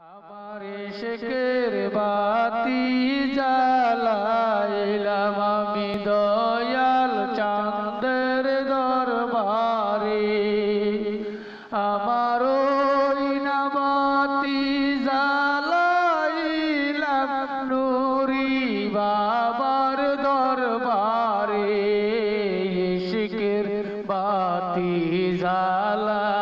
আমার শেখের বাতি জ্বালাইলাম আমি দয়াল চাঁদের দরবারে। আমার নাবাতি জ্বালাইলাম নুরি বাবার দরবারে। শেখের বাতি জ্বালাইলাম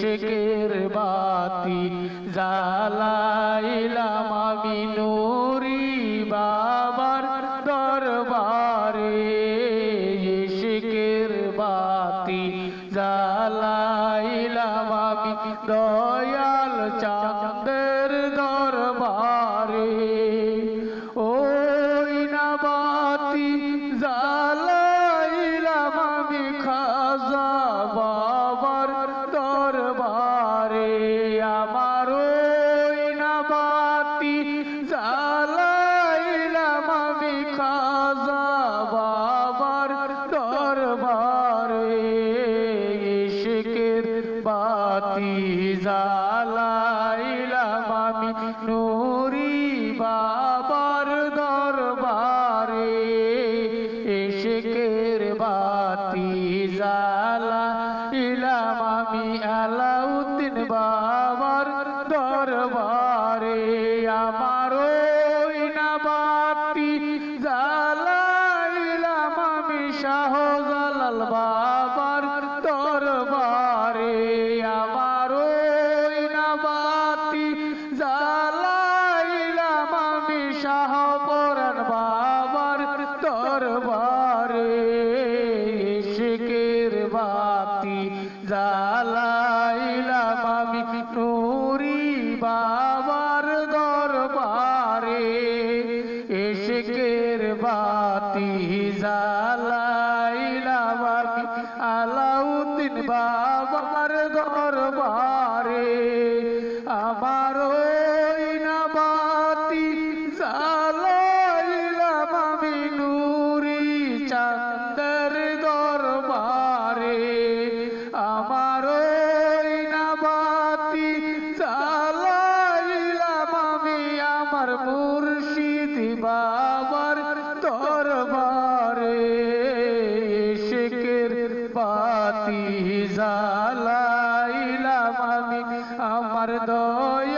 এশেকের বাতি জ্বালাইলাম আমি নুরি বাবার দরবারে। শেখের বাতি জ্বালাইলাম আমি দয়াল ইশকের বাতি জ্বালাইলাম আমি নুরি বাবার দরবারে। ইশকের বাতি জ্বালাইলাম আমি আলাউদ্দিন বাবার দরবারে। আমার ওই নাবাতি জ্বালাইলাম আমি আমি শাহপরান বাবার দরবারে শিকের বাতি জ্বালাইলাম আমি নুরি বাবার দরবারে। এশেকের বাতি জ্বালাইলাম আমি আলাউদ্দিন বাবার আমার মুর্শিদ বাবার দরবারে শেখের পাতি জালাইলাম আমি আমার চাঁদ